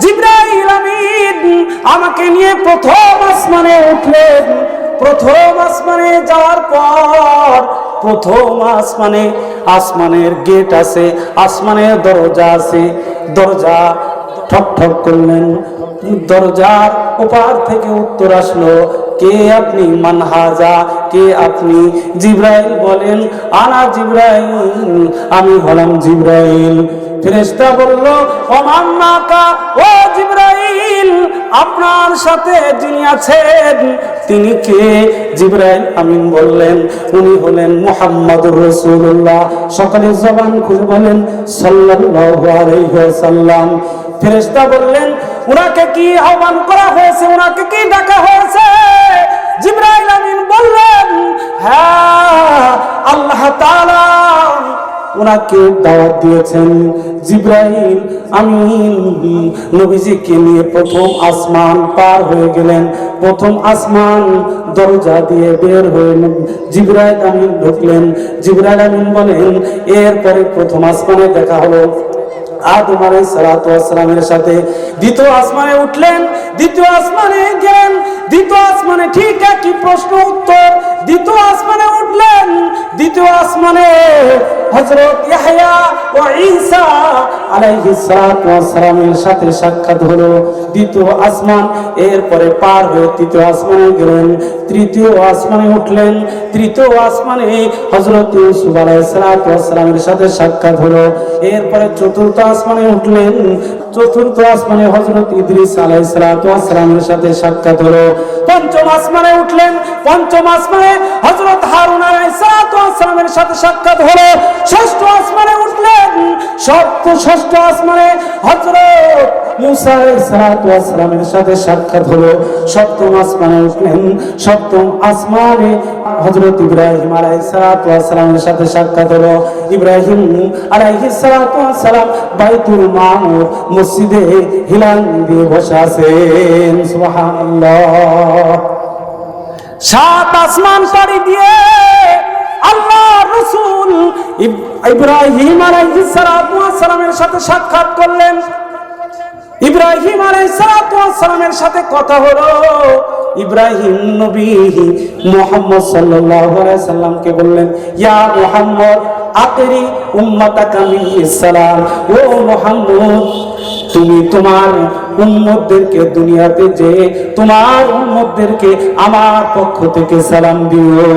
জিব্রাইল আমিন আমাকে নিয়ে প্রথম আসমানে উঠলেন। প্রথম আসমানে যাওয়ার পর, প্রথম আসমানে আসমানের গেট আছে, আসমানের দরজা আছে। দরজা ঠক ঠক করলেন। দরজার ওপার থেকে উত্তর আসলো, কে আপনি মানহাজা? কে আপনি? জিব্রাইল বলেন, আনা জিব্রাইল, আমি হলাম জিব্রাইল। ফেরেশতা বলল অমান্নাকা ও জিব্রাইল, আপনার সাথে যিনি আছেন, তিনি কে? জিব্রাইল আমিন বললেন, উনি হলেন মুহাম্মদুর রাসূলুল্লাহ। সকালে জবান খুলে বলেন, সাল্লাল্লাহু আলাইহি ওয়াসাল্লাম। ফেরেশতা বললেন, উনাকে কি আহ্বান করা হয়েছে? উনাকে কি ডাকা হয়েছে? জিব্রাইল আমিন বললেন হ্যাঁ আল্লাহ তাআলা ওনাকে দাওয়াত দিয়েছেন। জিব্রাইল আমিন, নবীজিকে নিয়ে প্রথম আসমান পার হয়ে গেলেন। প্রথম আসমান দরজা দিয়ে বের হয়ে জিব্রাইল আমিন ঢুকলেন। জিব্রাইল আমিন বলেন, এরপরে প্রথম আসমানে দেখা হলো আদম আলাই সালামের সাথে। দ্বিতীয় আসমানে উঠলেন, দ্বিতীয় আসমানে গেলেন। দ্বিতীয় আসমানে ঠিক একই প্রশ্ন উত্তর। দ্বিতীয় আসমানে উঠলেন, দ্বিতীয় আসমানে হযরত ইয়াহইয়া ও ঈসা আলাইহিস সালাতু ওয়াস সালামের সাথে সাক্ষাৎ হলো দ্বিতীয় আসমান, এরপরে পার হয়ে তৃতীয় আসমানে গেলেন। তৃতীয় আসমানে উঠলেন। তৃতীয় আসমানে হযরত ইউসুফ আলাইহিস সালাতু ওয়াস সালামের সাথে সাক্ষাৎ হলো। এরপরে চতুর্থ আসমানে উঠলেন। চতুর্থ আসমানে হযরত ইদ্রিস আলাইহিস সালাতু ওয়াস সালামের সাথে সাক্ষাৎ হলো। পঞ্চম আসমানে উঠলেন। পঞ্চম আসমানে হযরত হারুন ওয়াস সাথে সাক্ষাৎ হলো। ষষ্ঠ আসমানে উঠলেন। সপ্ত ষষ্ঠ আসমানে হযরত মুসা সাথে সাক্ষাৎ হলো। সপ্তম আসমানে উঠলেন, সপ্তম আসমানে হযরত ইব্রাহিম ওয়াস সাথে সাক্ষাৎ হলো। ইব্রাহিম সালাম বাইতুল মসজিদে দিয়ে বসে আছেন। সাত আসমান পাড়ি দিয়ে আল্লাহ রসুল ইব্রাহিম আলাইহিস সালাতু ওয়াস সালামের সাথে সাক্ষাৎ করলেন। ইব্রাহিম আলাইসালামের সাথে কথা হলো, ইব্রাহিম নবী মোহাম্মদ সাল্লামকে বললেন, ইয়া মুহাম্মদ, আতরি সালাম। ও মুহাম্মদ, তুমি তোমার উম্মতদেরকে দুনিয়াতে যে তোমার উম্মতদেরকে আমার পক্ষ থেকে সালাম দিও।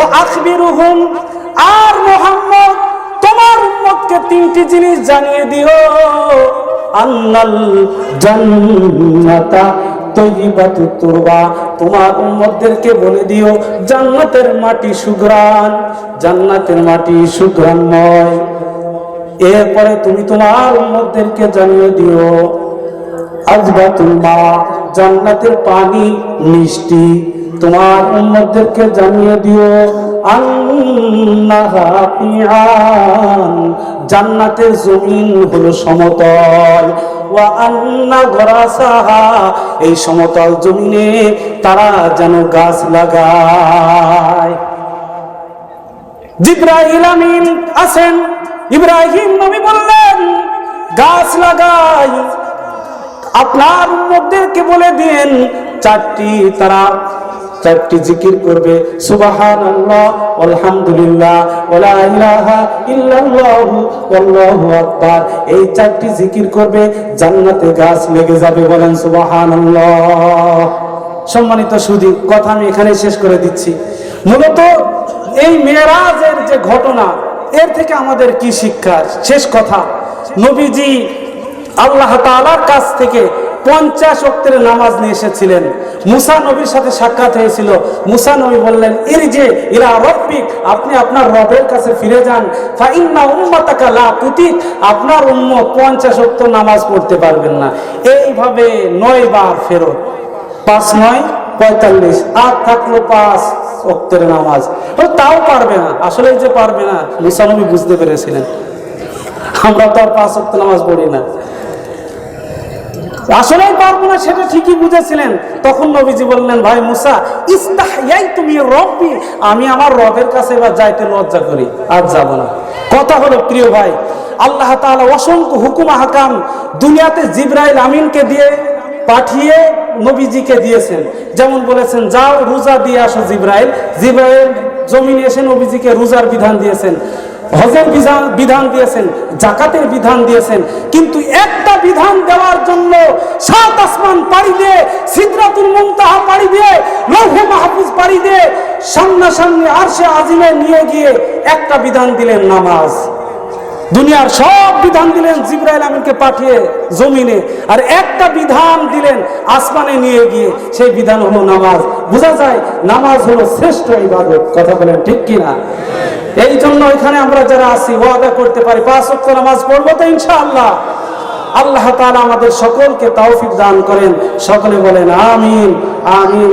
ও আখবিরুহুম আর মোহাম্মদ, তোমার উম্মতকে তিনটি জিনিস জানিয়ে দিও। আন্নাল জান্নাতা তৈবাতু তুরবা, তোমার উম্মতদেরকে বলে দিও, জান্নাতের মাটি সুগ্রান জান্নাতের মাটি সুগ্রানময় এরপরে তুমি তোমার উম্মতদেরকে জানিয়ে দিও, আজবাতুল মা জান্নাতের পানি মিষ্টি। তোমার উম্মতদেরকে জানিয়ে দিও জান্নাতের জমিন হলো সমতল। এই সমতল জমিনে তারা যেন গাছ লাগায়। জিব্রাহিল আমিন আছেন। ইব্রাহিম নবী বললেন, গাছ লাগাই। আপনার উম্মতদেরকে বলে দিন, চারটি তারা, চারটি জিকির করবে। এই চারটি জিকির করবে গাছ লেগে যাবে বলেন সম্মানিত সুদী কথা আমি এখানে শেষ করে দিচ্ছি। মূলত এই মেয়েরাজের যে ঘটনা, এর থেকে আমাদের কি শিক্ষা শেষ কথা, নবীজি আল্লাহ তাআলার কাছ থেকে পঞ্চাশ অক্টের নামাজ নিয়ে এসেছিলেন। মুসা নবীর সাথে সাক্ষাৎ হয়েছিল। মুসা নবী বললেন এর যে ইরা রব্বিক, আপনি আপনার রবের কাছে ফিরে যান। ফাইন্না লা আপনার উম্মত পঞ্চাশ অক্ট নামাজ পড়তে পারবেন না। এইভাবে নয় বার ফেরত। পাঁচ নয়, পঁয়তাল্লিশ, আর থাকল পাঁচ অক্টের নামাজ। ও তাও পারবে না। আসলে যে পারবে না, মুসা নবী বুঝতে পেরেছিলেন। আমরা তো আর পাঁচ অক্ট নামাজ পড়ি না। আসলেই পারব না, সেটা ঠিকই বুঝেছিলেন। তখন নবীজি বললেন, ভাই মুসা, ইস্তাহিয়াই তুমি রব্বি। আমি আমার রবের কাছে এবার যাইতে লজ্জা করি, আর যাব না। কথা হলো, প্রিয় ভাই, আল্লাহ তাআলা অসংখ্য হুকুম হাকাম দুনিয়াতে জিব্রাইল আমিনকে দিয়ে পাঠিয়ে নবীজিকে দিয়েছেন। যেমন বলেছেন, যাও রোজা দিয়ে আসো জিব্রাইল। জিব্রাইল জমিনে এসে নবীজিকে রোজার বিধান দিয়েছেন। হজের বিধান বিধান দিয়েছেন, জাকাতের বিধান দিয়েছেন, কিন্তু একটা বিধান দেওয়ার জন্য সাত আসমান পাড়ি দিয়ে, সিদ্রাতুল মুনতাহা পাড়ি দিয়ে, লৌহে মাহফুজ পাড়ি দিয়ে, সামনাসামনি আরশে আজিমে নিয়ে গিয়ে একটা বিধান দিলেন নামাজ। দুনিয়ার সব বিধান দিলেন জিব্রাইল আমিনকে পাঠিয়ে জমিনে, আর একটা বিধান দিলেন আসমানে নিয়ে গিয়ে, সেই বিধান হলো নামাজ। বোঝা যায় নামাজ হলো শ্রেষ্ঠ ইবাদত, কথা বলেন ঠিক কিনা? এই জন্য এখানে আমরা যারা আছি, ওয়াদা করতে পারি, পাঁচ ওয়াক্ত নামাজ পড়ব তো ইনশাআল্লাহ। আল্লাহ তালা আমাদের সকলকে তৌফিক দান করেন। সকলে বলেন, আমিন আমিন